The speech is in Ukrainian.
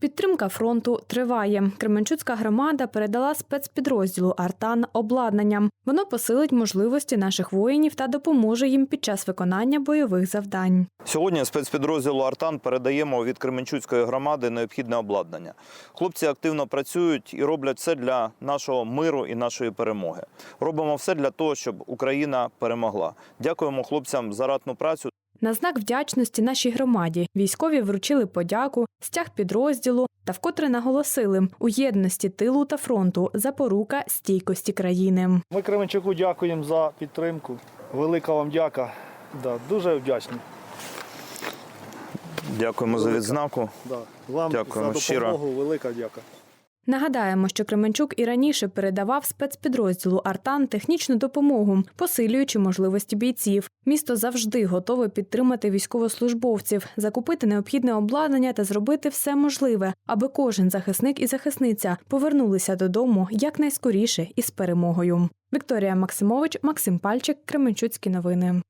Підтримка фронту триває. Кременчуцька громада передала спецпідрозділу Артан обладнанням. Воно посилить можливості наших воїнів та допоможе їм під час виконання бойових завдань. Сьогодні спецпідрозділу Артан передаємо від Кременчуцької громади необхідне обладнання. Хлопці активно працюють і роблять все для нашого миру і нашої перемоги. Робимо все для того, щоб Україна перемогла. Дякуємо хлопцям за ратну працю. На знак вдячності нашій громаді військові вручили подяку, стяг підрозділу та вкотре наголосили у єдності тилу та фронту запорука стійкості країни. Ми Кременчуку дякуємо за підтримку. Велика вам дяка. Да, дуже вдячні. Дякуємо за відзнаку. Да. Вам Дякуємо за щиро. велика дяка. Нагадаємо, що Кременчук і раніше передавав спецпідрозділу Артан технічну допомогу, посилюючи можливості бійців. Місто завжди готове підтримати військовослужбовців, закупити необхідне обладнання та зробити все можливе, аби кожен захисник і захисниця повернулися додому якнайскоріше із перемогою. Вікторія Максимович, Максим Пальчик, Кременчуцькі новини.